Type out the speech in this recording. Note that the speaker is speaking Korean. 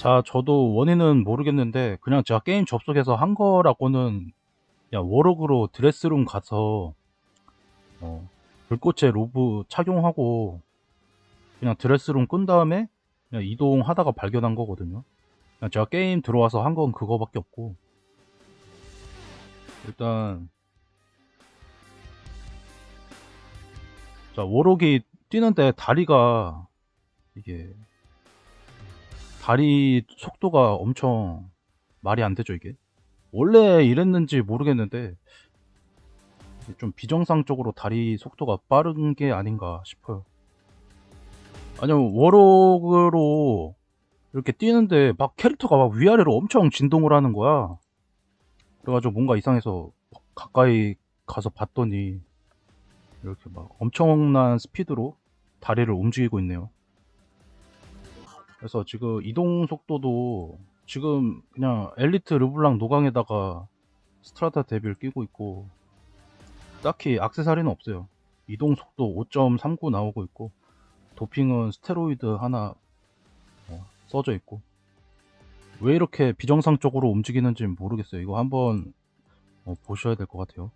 자, 저도 원인은 모르겠는데 그냥 제가 게임 접속해서 한 거라고는 그냥 워럭으로 드레스룸 가서 어, 불꽃의 로브 착용하고 그냥 드레스룸 끈 다음에 그냥 이동하다가 발견한 거거든요. 그냥 제가 게임 들어와서 한 건 그거밖에 없고 일단 자 워럭이 뛰는데 다리가 이게 다리 속도가 엄청 말이 안 되죠 이게? 원래 이랬는지 모르겠는데 좀 비정상적으로 다리 속도가 빠른 게 아닌가 싶어요. 아니면 워럭으로 이렇게 뛰는데 막 캐릭터가 막 위아래로 엄청 진동을 하는 거야. 그래가지고 뭔가 이상해서 가까이 가서 봤더니 이렇게 막 엄청난 스피드로 다리를 움직이고 있네요 그래서 지금 이동 속도도 지금 그냥 엘리트 르블랑 노강에다가 스트라타 데뷔를 끼고 있고 딱히 악세사리는 없어요. 이동 속도 5.39 나오고 있고 도핑은 스테로이드 하나 어, 써져 있고 왜 이렇게 비정상적으로 움직이는지 모르겠어요. 이거 한번 어, 보셔야 될 것 같아요.